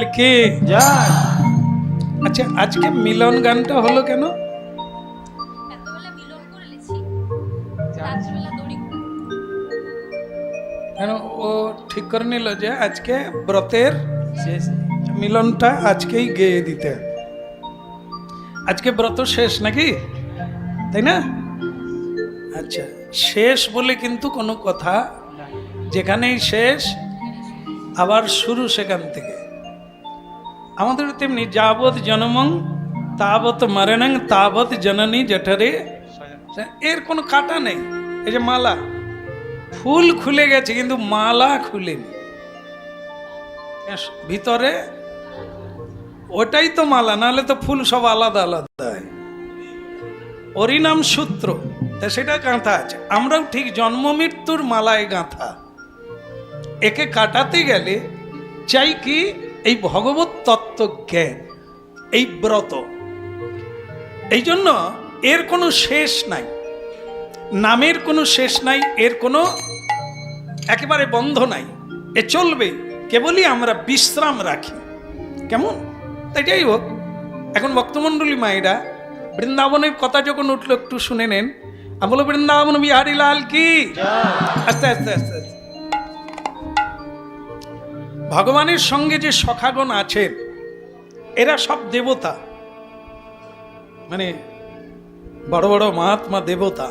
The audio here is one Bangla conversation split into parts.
বৃন্দাবন বিহারী লাল আচ্ছা আজকে মিলন গানটা হলো কেন? এতবেলা মিলন করে লেছি রাত্রিবেলা দড়ি কেন ও ঠিক করে নিল যে আজকে ব্রতের মিলনটা আজকেই গেয়ে দিতে। আজকে ব্রত শেষ নাকি? তাই না? আচ্ছা শেষ বলে কিন্তু কোনো কথা যেখানেই শেষ আবার শুরু সেখান থেকে। আমাদের তেমনি যাবৎ জনমং, তাবৎ মরণং, তাবৎ জননী জঠরে। এর কোনো কাটা নেই। এই যে মালা, ফুল খুলে গেছে, কিন্তু মালা খুলেনি। ভিতরে ওটাই তো মালা, নাহলে তো ফুল সব আলাদা আলাদা। হয় ওরই নাম সূত্র, তা সেটা গাঁথা আছে। আমরাও ঠিক জন্ম মৃত্যুর মালায় গাঁথা। একে কাটাতে গেলে চাই কি এই ভগবত তত্ত্ব জ্ঞান এই ব্রত। এই জন্য এর কোনো শেষ নাই। নামের কোনো শেষ নাই এর কোনো একেবারে বন্ধ নাই। এ চলবে কেবলই আমরা বিশ্রাম রাখি। কেমন? তাই যাই হোক এখন ভক্তমণ্ডলী মায়েরা বৃন্দাবনের কথা যখন উঠল একটু শুনে নেন। আমি বলো বৃন্দাবন বিহারী লাল কি? আস্তে আস্তে আস্তে আস্তে। ভগবানের সঙ্গে যে সখাগণ আছেন এরা সব দেবতা। মানে বড় বড় মহাত্মা দেবতা।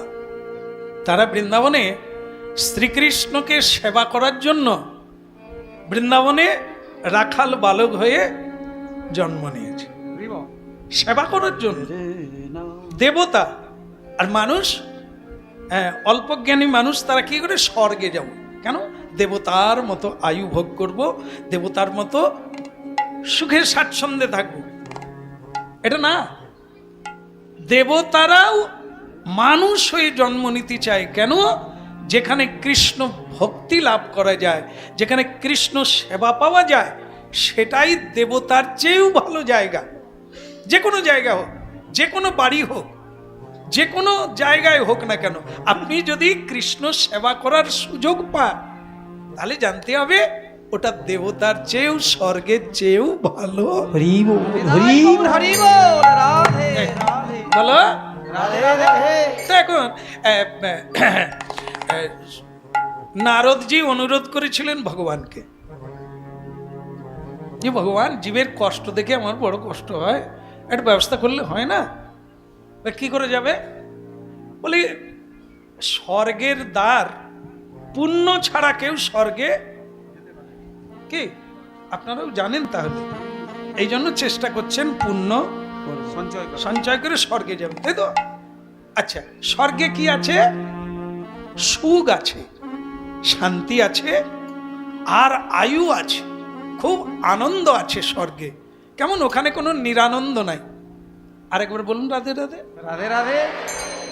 তারা বৃন্দাবনে শ্রীকৃষ্ণকে সেবা করার জন্য বৃন্দাবনে রাখাল বালক হয়ে জন্ম নিয়েছে। সেবা করার জন্য। দেবতা আর মানুষ হ্যাঁ, অল্পজ্ঞানী মানুষ তারা কি করে স্বর্গে যাব? কেন? দেবতার মতো আয়ু ভোগ করব, দেবতার মতো সুখের স্বাচ্ছন্দ্যে থাকব। এটা না, দেবতারাও মানুষ হয়ে জন্ম নিতে চায় কেন? যেখানে কৃষ্ণ ভক্তি লাভ করা যায়, যেখানে কৃষ্ণ সেবা পাওয়া যায়, সেটাই দেবতার চেয়েও ভালো জায়গা। যে কোনো জায়গা হোক, যে কোনো বাড়ি হোক যে কোনো জায়গায় হোক না কেন আপনি যদি কৃষ্ণ সেবা করার সুযোগ পান তাহলে জানতে হবে ওটা দেবতার চেয়েও স্বর্গের চেয়েও ভালো। হরি বল হরি বল হরি বল। রাধে রাধে বলো রাধে রাধে তো এখন নারদজি অনুরোধ করেছিলেন ভগবানকে। যে ভগবান জীবের কষ্ট দেখে আমার বড় কষ্ট হয় একটা ব্যবস্থা করলে হয় না? তা কি করে যাবে? বলি স্বর্গের দ্বার পুণ্য ছাড়া কেউ স্বর্গে কি? আপনারাও জানেন তাহলে। এই জন্য চেষ্টা করছেন পুণ্য সঞ্চয় সঞ্চয় করে স্বর্গে যাবে তাই তো? আচ্ছা স্বর্গে কি আছে? সুখ আছে শান্তি আছে আর আয়ু আছে খুব আনন্দ আছে স্বর্গে। কেমন? ওখানে কোনো নিরানন্দ নাই। আরেকবার বলুন রাধে রাধে। রাধে রাধে।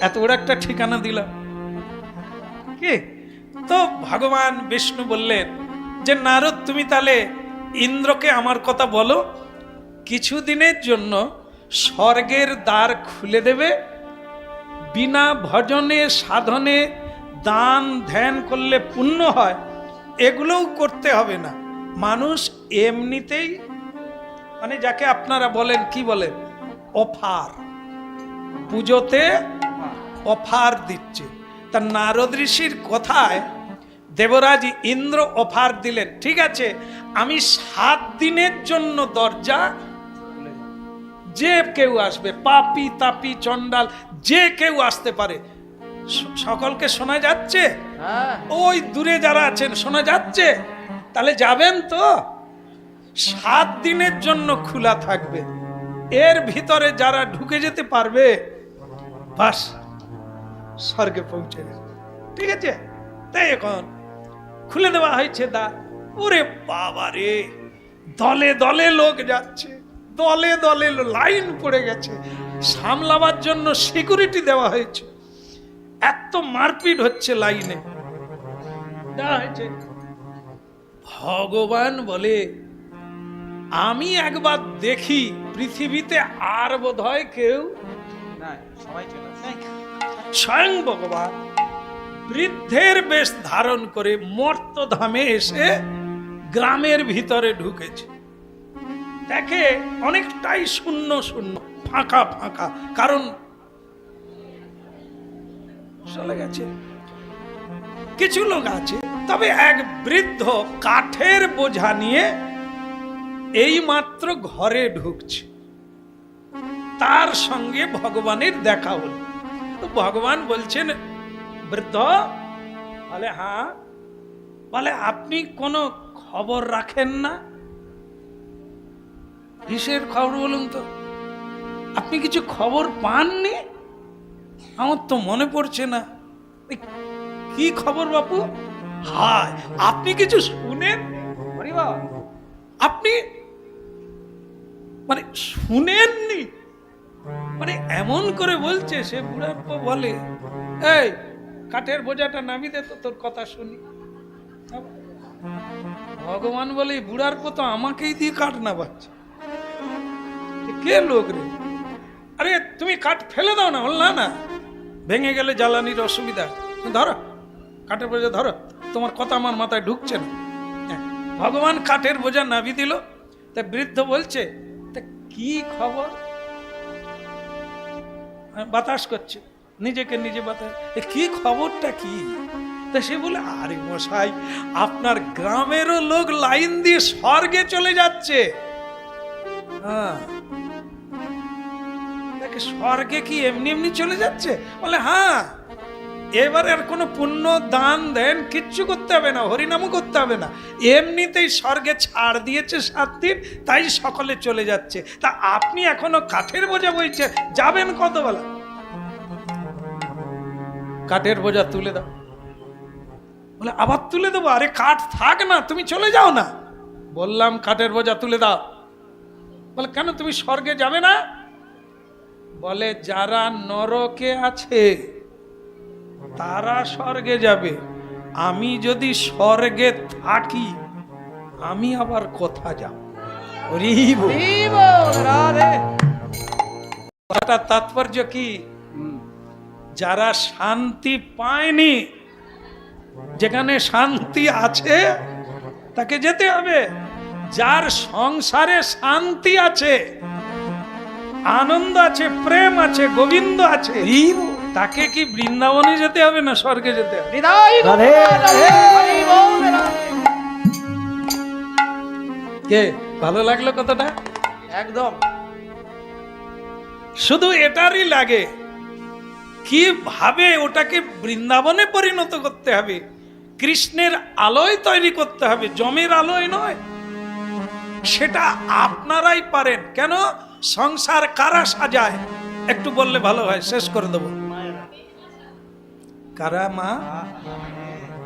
এত বড় একটা ঠিকানা দিলাম কি? তো ভগবান বিষ্ণু বললেন যে নারদ তুমি তাহলে ইন্দ্রকে আমার কথা বলো। কিছুদিনের জন্য স্বর্গের দ্বার খুলে দেবে। বিনা ভজনে সাধনে দান ধ্যান করলে পুণ্য হয়। এগুলোও করতে হবে না। মানুষ এমনিতেই মানে যাকে আপনারা বলেন কি বলেন? অফার। পুজোতে অফার দিচ্ছে। তা নারদ ঋষির কথায় দেবরাজ ইন্দ্র অফার দিলেন ঠিক আছে আমি সাত দিনের জন্য দরজা যে কেউ আসবে পাপি তাপি চন্ডাল যে কেউ আসতে পারে সকলকে শোনা যাচ্ছে? হ্যাঁ। ওই দূরে যারা আছেন শোনা যাচ্ছে? তাহলে যাবেন তো? সাত দিনের জন্য খোলা থাকবে। এর ভিতরে যারা ঢুকে যেতে পারবে, বাস, স্বর্গে পৌঁছে যাবে ঠিক আছে? তাই এখন খুলে দেওয়া হয়েছে দা। ওরে বাবা রে, দলে দলে লোক যাচ্ছে, দলে দলে লাইন পড়ে গেছে। সামলাবার জন্য সিকিউরিটি দেওয়া হয়েছে। এত মারপিট হচ্ছে লাইনে। হয়েছে। ভগবান বলে আমি একবার দেখি পৃথিবীতে আর বোধ হয় কেউ স্বয়ং ভগবান বৃদ্ধের বেশ ধারণ করে মর্তধামে এসে গ্রামের ভিতরে ঢুকেছে। দেখে অনেকটাই শূন্য শূন্য ফাঁকা ফাঁকা কারণ চলে গেছে। কিছু লোক আছে তবে এক বৃদ্ধ কাঠের বোঝা নিয়ে এই মাত্র ঘরে ঢুকছে। তার সঙ্গে ভগবানের দেখা হল। তো ভগবান বলছেন, বৃদ্ধ, বলে হ্যাঁ বলে, আপনি কোনো খবর রাখেন না? কিসের খবর বলুন তো? আপনি কিছু খবর পাননি? আমার তো মনে পড়ছে না। কি খবর বাপু? হায়, আপনি কিছু শুনেন হরিবল আপনি মানে শুনেননি? মানে এমন করে বলছে, সে বুড়াপ্পা বলে, এই, কাঠের বোঝাটা নামি দে তো, তোর কথা শুনি। ভগবান বলে, "এই বুড়ার তো আমাকেই দিয়ে কাঠ না পাচ্ছে কে লোক রে? আরে, তুমি কাঠ ফেলে দাও না বল না। ভেঙে গেলে জ্বালানির অসুবিধা। ধরো, কাঠের বোঝা ধরো, তোমার কথা আমার মাথায় ঢুকছে না। ভগবান কাঠের বোঝা নাবি দিল। তা বৃদ্ধ বলছে, তা কি খবর? বাতাস করছে। নিজেকে নিজে বাতাস কি খবরটা কি? তা সে বলে, আরে মশাই, আপনার গ্রামেরও লোক লাইন দিয়ে স্বর্গে চলে যাচ্ছে। হ্যাঁ। স্বর্গে কি এমনি এমনি চলে যাচ্ছে? বলে হ্যাঁ। এবার আর কোনো পুণ্য দান দেন, কিচ্ছু করতে হবে না, হরিনামও করতে হবে না। এমনিতেই স্বর্গে ছাড় দিয়েছে সাত দিন, তাই সকলে চলে যাচ্ছে। তা আপনি এখনও কাঠের বোঝা বইছে, যাবেন কত বেলা কাঠের বোঝা তুলে দাও। বলে, আবার তুলে দেবো? আরে কাঠ থাক না, তুমি চলে যাও না। বললাম, কাঠের বোঝা তুলে দাও। বলে, কেন, তুমি স্বর্গে যাবে না? বলে, যারা নরকে আছে তারা স্বর্গে যাবে। আমি যদি স্বর্গে থাকি আমি আবার কোথা যাব? তাৎপর্য কি? যারা শান্তি পায়নি যেখানে শান্তি আছে তাকে যেতে হবে। যার সংসারে শান্তি আছে আনন্দ আছে প্রেম আছে গোবিন্দ আছে তাকে কি বৃন্দাবনে যেতে হবে না স্বর্গে যেতে হবে? কে? ভালো লাগল কথাটা? একদম। শুধু এটারই লাগে। কীভাবে ওটাকে বৃন্দাবনে পরিণত করতে হবে? কৃষ্ণের আলোয় তৈরি করতে হবে জমের আলোয় নয়। সেটা আপনারাই পারেন। কেন? সংসার কারা সাজায়? একটু বললে ভালো হয় শেষ করে দেবো। কারা মা?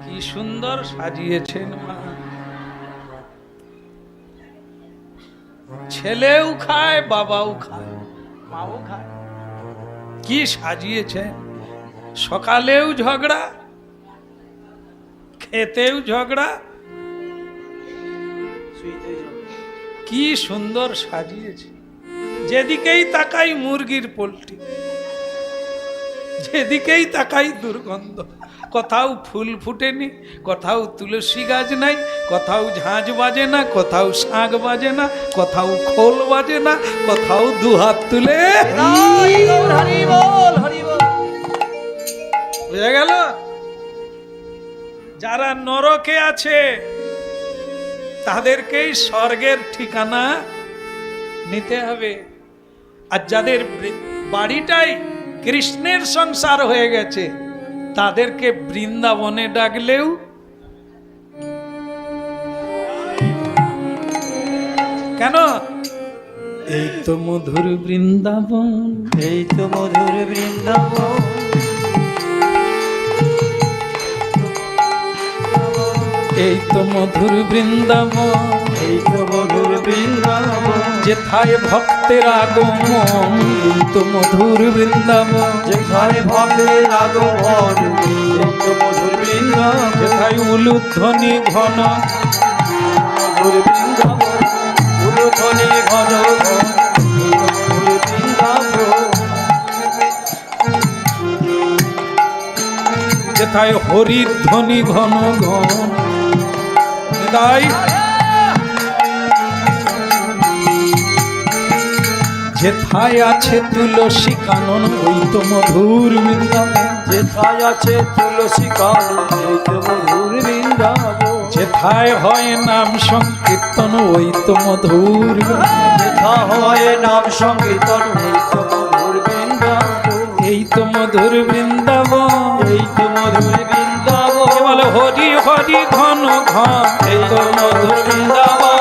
কি সুন্দর সাজিয়েছেন মা। ছেলেও খায়, বাবাও খায়, মাও খায়। কি সাজিয়েছে সকালেও ঝগড়া, খেতেও ঝগড়া। কি সুন্দর সাজিয়েছে। যেদিকেই তাকাই মুরগির পোলট্রি। যেদিকেই তাকাই দুর্গন্ধ। কোথাও ফুল ফুটেনি, কোথাও তুলসী গাছ নাই, কোথাও ঝাঁঝ বাজে না, কোথাও শাঁখ বাজে না, কোথাও খোল বাজে না, কোথাও দুহাত তুলে। বুঝা গেল? যারা নরকে আছে, তাদেরকেই স্বর্গের ঠিকানা নিতে হবে। আর যাদের বাড়িটাই কৃষ্ণের সংসার হয়ে গেছে। তাদেরকে বৃন্দাবনে ডাকলেও কেন? এই তো মধুর বৃন্দাবন। এই তো মধুর বৃন্দাবন। এই তো মধুর বৃন্দাবন। এই তো মধুর বৃন্দাবন। যেথায় ভক্তের আগমন তো মধুর বৃন্দাবন। যেখানে ভক্তের আগমন তো মধুর বৃন্দাবন। যেথায় উলুধ্বনি ঘন। মধুর বৃন্দাবন উলুধ্বনি ঘন। যেথায় হরির ধ্বনি ঘন ঘন। তাই যেথায় আছে তুলসী কানন ওই তো মধুর বৃন্দাবন। যেথায় আছে তুলসী কানন তো মধুর বৃন্দাবন। যেথায় হয় নাম সংকীর্তন ওই তো মধুর। যেথা হয় নাম সংকীর্তন এই তো মধুর বৃন্দাবন। এই তো মধুর বৃন্দাবন। এই তো মধুর বৃন্দাবন। বলে হরি হরি ঘন ঘন এই তো মধুর বৃন্দাবন।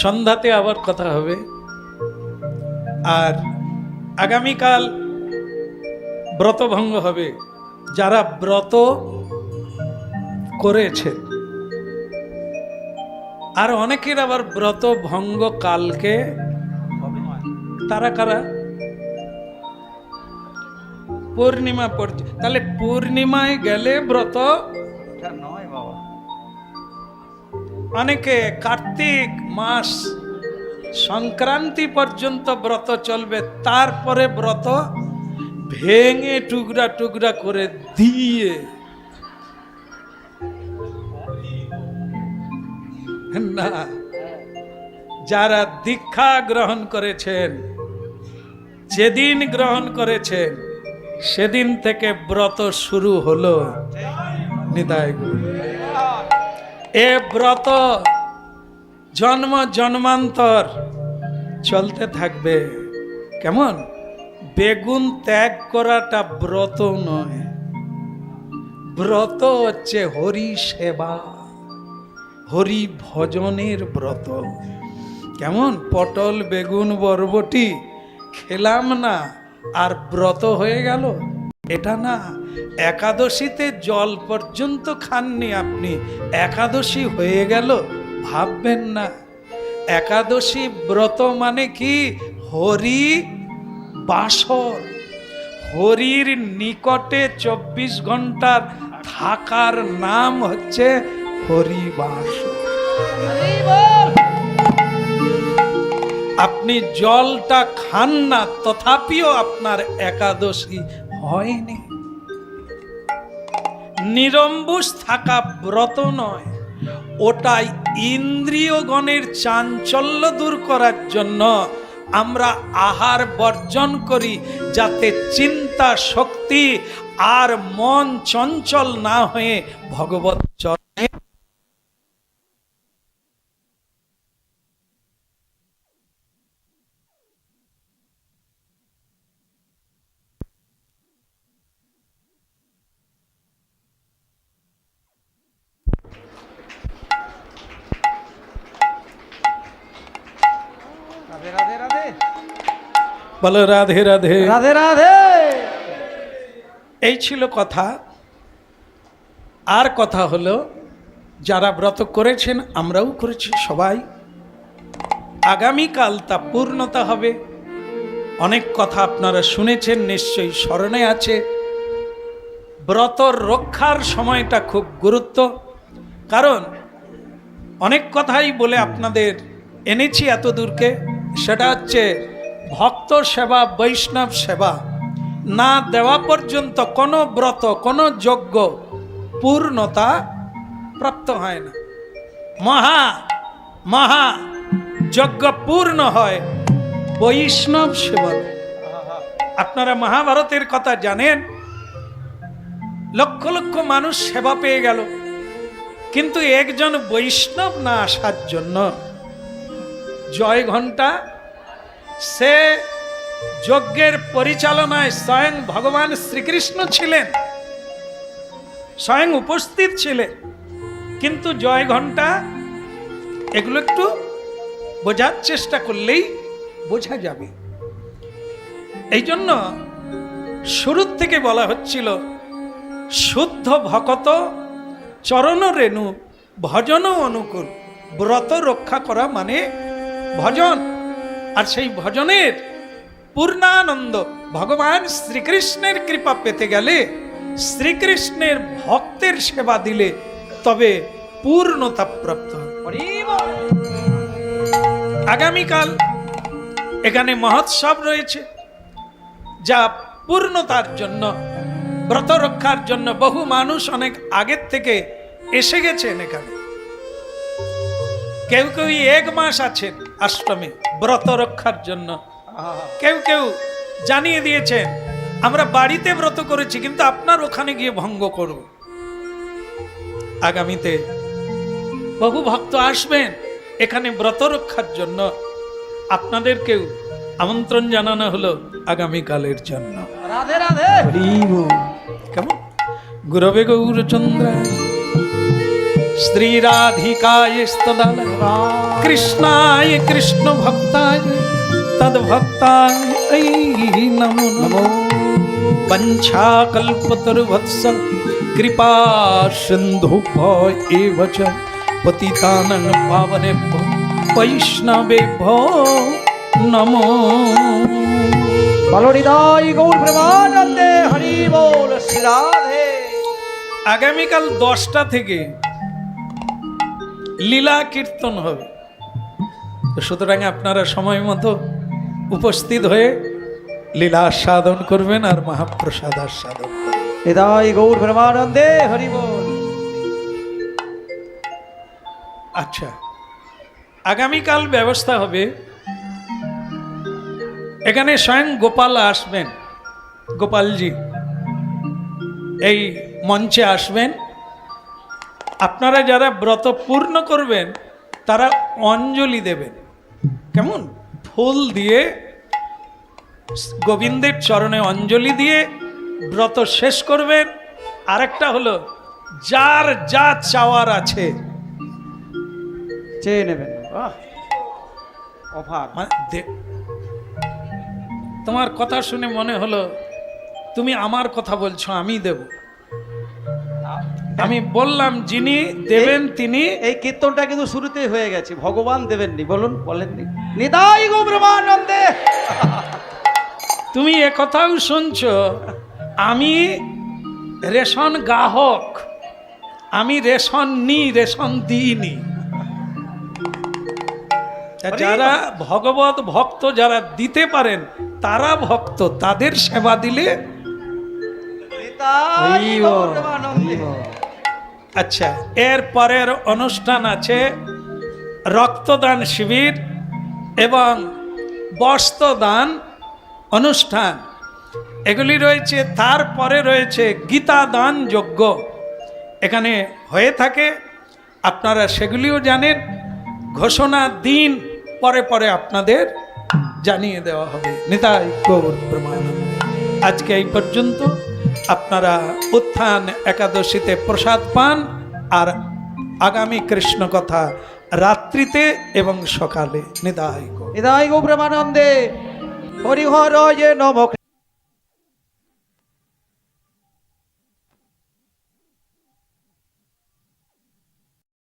সন্ধ্যাতে আবার কথা হবে। আর আগামীকাল ব্রতভঙ্গ হবে। যারা ব্রত করেছে, আর অনেকের আবার ব্রত ভঙ্গ কালকে তারা কারা? পূর্ণিমা পড়ছে। তাহলে পূর্ণিমায় গেলে ব্রত অনেকে কার্তিক মাস সংক্রান্তি পর্যন্ত ব্রত চলবে, তারপরে ব্রত ভেঙে টুকরা টুকরা করে দিয়ে না, যারা দীক্ষা গ্রহণ করেছেন, যেদিন গ্রহণ করেছেন, সেদিন থেকে ব্রত শুরু হলো নিতাই গুরু। এ ব্রত জন্ম জন্মান্তর চলতে থাকবে। কেমন? বেগুন ত্যাগ করাটা ব্রত নয়। ব্রত হচ্ছে হরি সেবা হরি ভজনের ব্রত। কেমন? পটল, বেগুন, বরবটি খেলাম না, আর ব্রত হয়ে গেল। এটা না একাদশীতে জল পর্যন্ত খাননি আপনি। একাদশী হয়ে গেল, ভাববেন না। একাদশী ব্রত মানে কি? হরি বাসর। হরির নিকটে চব্বিশ ঘণ্টার থাকার নাম হচ্ছে হরিবাস আপনি জলটা খান না, তথাপিও আপনার একাদশী হয়নি। নিরম্বুষ থাকা ব্রত নয়, ওটাই ইন্দ্রিয়গণের চাঞ্চল্য দূর করার জন্য আমরা আহার বর্জন করি যাতে চিন্তা শক্তি আর মন চঞ্চল না হয়ে ভগবত চরণে রাধে রাধে রাধে বলো রাধে রাধে। রাধে রাধে। এই ছিল কথা। আর কথা হলো যারা ব্রত করেছেন আমরাও করেছি সবাই। আগামীকাল তা পূর্ণতা হবে। অনেক কথা আপনারা শুনেছেন নিশ্চয়ই স্মরণে আছে। ব্রত রক্ষার সময়টা খুব গুরুত্ব। কারণ অনেক কথাই বলে আপনাদের এনেছি এত দূরকে সেটা হচ্ছে ভক্ত সেবা, বৈষ্ণব সেবা, না দেওয়া পর্যন্ত কোনো ব্রত, কোনো যজ্ঞ পূর্ণতা প্রাপ্ত হয় না। মহা মহা যজ্ঞ পূর্ণ হয় বৈষ্ণব সেবা আপনারা মহাভারতের কথা জানেন, লক্ষ লক্ষ মানুষ সেবা পেয়ে গেল, কিন্তু একজন বৈষ্ণব না আসার জন্য জয় ঘণ্টা সে যজ্ঞের পরিচালনায় স্বয়ং ভগবান শ্রীকৃষ্ণ ছিলেন। স্বয়ং উপস্থিত ছিলেন। কিন্তু জয় ঘণ্টা এগুলো একটু বোঝার চেষ্টা করলেই বোঝা যাবে। এই জন্য শুরুর থেকে বলা হচ্ছিল, শুদ্ধ ভকত চরণ রেণু ভজন অনুকূল, ব্রত রক্ষা করা মানে ভজন। আর সেই ভজনের পূর্ণানন্দ ভগবান শ্রীকৃষ্ণের কৃপা পেতে গেলে শ্রীকৃষ্ণের ভক্তের সেবা দিলে তবে পূর্ণতা প্রাপ্ত আগামীকাল এখানে মহোৎসব রয়েছে, যা পূর্ণতার জন্য, ব্রত রক্ষার জন্য বহু মানুষ অনেক আগের থেকে এসে গেছেন এখানে। কেউ কেউ এক মাস আছেন আশ্রমে। ব্রত রক্ষার জন্য। কেউ কেউ জানিয়ে দিয়েছেন আমরা বাড়িতে ব্রত করেছি কিন্তু আপনার ওখানে গিয়ে ভঙ্গ করব। আগামীতে বহু ভক্ত আসবেন এখানে ব্রত রক্ষার জন্য। আপনাদেরকেও আমন্ত্রণ জানানো হলো আগামীকালের জন্য। রাধে রাধে। কেমন? গুরবে গৌরচন্দ্রায় শ্রীরাধিকায় স্তদাল কৃষ্ণায় কৃষ্ণ ভক্তায় তদ্ভক্তায় এই নমো নমো পঞ্চাকল্পতরুভৎস কৃপা সিন্ধু এব চ পতিতানং পাবনেভ্যো বৈষ্ণবেভ্যো নমো বলো হৃদয় গৌর প্রেমানন্দে হরি বল শ্রী রাধে আগামীকাল দশটা থেকে লীলা কীর্তন হবে তো সুতরাং আপনারা সময় মতো উপস্থিত হয়ে লীলা আস্বাদন করবেন আর মহাপ্রসাদ আস্বাদন করবেন। হৃদয় গৌর প্রেমানন্দে হরি বল। আচ্ছা আগামীকাল ব্যবস্থা হবে। এখানে স্বয়ং গোপাল আসবেন গোপালজি। এই মঞ্চে আসবেন। আপনারা যারা ব্রত পূর্ণ করবেন তারা অঞ্জলি দেবেন। কেমন? ফুল দিয়ে গোবিন্দের চরণে অঞ্জলি দিয়ে ব্রত শেষ করবেন। আরেকটা হলো যার যা চাওয়ার আছে। চেয়ে নেবেন অফার মানে তোমার কথা শুনে মনে হলো তুমি আমার কথা বলছো আমি দেব। আমি বললাম যিনি দেবেন তিনি এই কীর্তনটা কিন্তু শুরুতেই হয়ে গেছে। ভগবান দেবেননি বলুন বলেননি। নিতাই গো ব্রহ্মানন্দে তুমি কথাও শুনছো আমি রেশন গ্রাহক আমি রেশন নি রেশন দিইনি। যারা ভগবত ভক্ত যারা দিতে পারেন তারা ভক্ত তাদের সেবা দিলে নিতাই হরি গো আচ্ছা। এর পরের অনুষ্ঠান আছে রক্তদান শিবির এবং বস্ত্রদান অনুষ্ঠান। এগুলি রয়েছে, তারপরে রয়েছে গীতা দান যজ্ঞ এখানে হয়ে থাকে, আপনারা সেগুলিও জানেন। ঘোষণা দিন পরে পরে আপনাদের জানিয়ে দেওয়া হবে। নেতাই প্রমানন্দে আজকে এই পর্যন্ত। আপনারা উত্থান একাদশীতে প্রসাদ পান আর আগামী কৃষ্ণ কথা রাত্রিতে এবং সকালে। নিদায় নিদায় গোব্রমানন্দে হরিহর ব্রহ্মানন্দে। হরি হর নমঃ